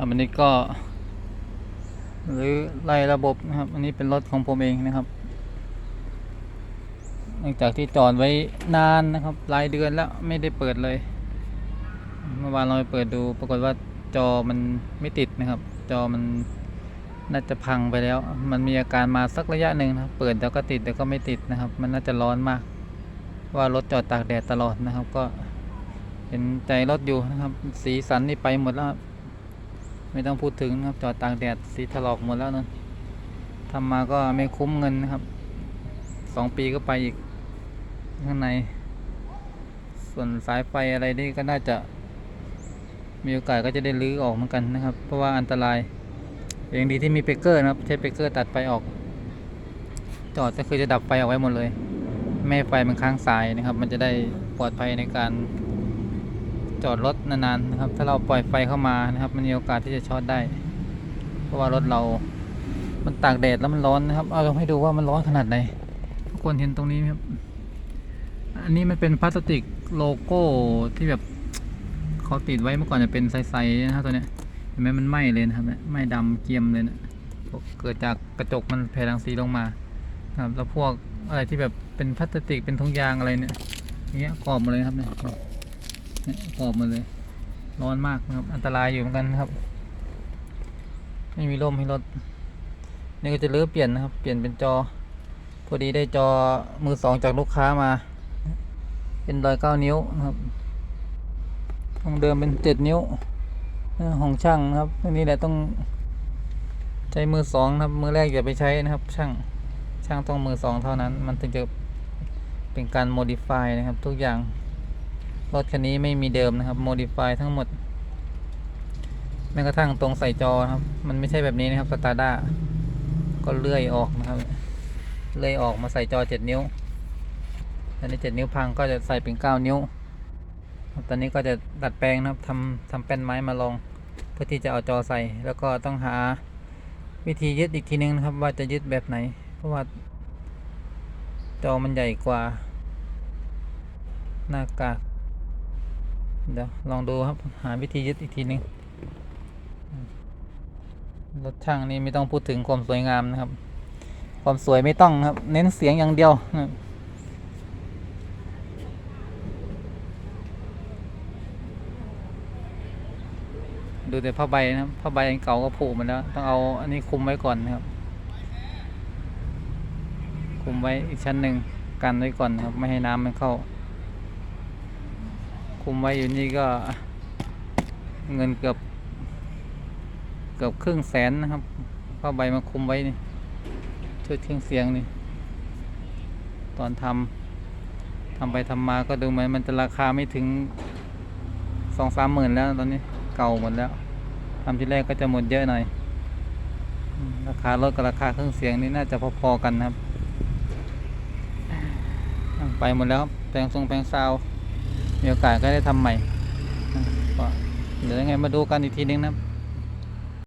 ครับอันนี้ก็ หรือไล่ระบบนะครับ อันนี้เป็นรถของผมเองนะครับหลังจากที่จอดไว้นานนะครับหลายเดือนแล้วไม่ได้เปิดเลย เมื่อวานเราไปเปิดดูปรากฏว่าจอมันไม่ติดนะครับ จอมันน่าจะพังไปแล้ว มันมีอาการมาสักระยะหนึ่งนะเปิดแล้วก็ติดแล้วก็ไม่ติดนะครับ มันน่าจะร้อนมาก ว่ารถจอดตากแดดตลอดนะครับ ก็เห็นใจรถอยู่นะครับ สีสันนี่ไปหมดแล้ว ไม่ต้องพูดถึงนะครับจอดตากแดดสีถลอกหมดแล้วนั่นทำมาก็ไม่คุ้มเงินนะครับสองปีก็ไปอีกข้างใน ส่วนสายไฟอะไรนี่ก็น่าจะ มีโอกาสก็จะได้ลื้อออกเหมือนกันนะครับ เพราะว่าอันตรายอย่างดีที่มีเบรกเกอร์นะครับ ใช้เบรกเกอร์ตัดไฟออก จอดก็คือจะดับไฟเอาไว้หมดเลย ไม่ไฟมันค้างสายนะครับ มันจะได้ปลอดภัยในการ จอดรถนานๆนะครับ ถ้าเราปล่อยไฟเข้ามานะครับ มันมีโอกาสที่จะช็อตได้ เพราะว่ารถเรา มันตากแดดแล้วมันร้อนนะครับ เอาลองให้ดูว่ามันร้อนขนาดไหนทุกคนเห็นตรงนี้ไหมครับ อันนี้มันเป็นพลาสติกโลโก้ที่แบบเขาติดไว้เมื่อก่อนจะเป็นใสๆนะครับตัวเนี้ยเห็นไหมมันไหม้เลยนะครับเนี่ยไหม้ดำเกียมเลยนะเกิดจากกระจกมันแผ่รังสีลงมาครับแล้วพวกอะไรที่แบบเป็นพลาสติกเป็นทุงยางอะไรเนี่ยอย่างเงี้ยกรอบหมดเลยครับเนี่ย เนี่ยกรอบมดเลย ร้อนมากนะครับ อันตรายอยู่เหมือนกันครับ ไม่มีร่มให้รถ นี่ก็จะเลือเปลี่ยนนะครับ เปลี่ยนเป็นจอ พอดีได้จอมือสองจากลูกค้ามา เป็นรอยเก้านิ้วนะครับ ของเดิมเป็นเจ็ดนิ้ว ของช่างนะครับนนี้แหละต้องใช้มือสองนะครับ มือแรกอย่าไปใช้นะครับ ช่าง ช่างต้องมือสองเท่านั้น มันถึงจะเป็นการโมดิฟายนะครับ ทุกอย่าง รถคันนี้ไม่มีเดิมนะครับโมดิฟายทั้งหมด แม้กระทั่งตรงใส่จอครับ มันไม่ใช่แบบนี้นะครับสตาร์ด้าก็เลื่อยออกนะครับ เลื่อยออกมาใส่จอเจ็ดนิ้วตอนนี้เจ็ดนิ้วพังก็จะใส่เป็นเก้านิ้ว ตอนนี้ก็จะดัดแปลงนะครับทำทำแป้นไม้มาลอง เพื่อที่จะเอาจอใส่ แล้วก็ต้องหาวิธียึดอีกทีนึงนะครับ ว่าจะยึดแบบไหน เพราะว่าจอมันใหญ่กว่าหน้ากาก เดี๋ยวลองดูครับหาวิธียึดอีกทีนึงรถช่างนี่ไม่ต้องพูดถึงความสวยงามนะครับ ความสวยไม่ต้องครับ เน้นเสียงอย่างเดียวนะดูแต่ผ้าใบนะครับผ้าใบอันเก่าก็ผุหมดแล้ว ต้องเอาอันนี้คุมไว้ก่อนนะครับ คุมไว้อีกชั้นหนึ่งกันไว้ก่อนนครับ ไม่ให้น้ำมันเข้า คุมไว้อยู่นี่ก็เงินเกือบเกือบครึ่งแสนนะครับผ้าใบมาคุมไว้นี่ช่วยเครื่องเสียงนี่ ตอนทำทำไปทำมาก็ดูเหมือนมันจะราคาไม่ถึงสองสามหมื่นแล้วตอนนี้เก่าหมดแล้วทำที่แรกก็จะหมดเยอะหน่อย ราคารถกับราคาเครื่องเสียงนี่น่าจะพอๆกันครับ ไปหมดแล้วแปลงทรงแปลงซาว์ มีโอกาสก็ได้ทำใหม่เดี๋ยวยังไงมาดูกันอีกทีนึงนะ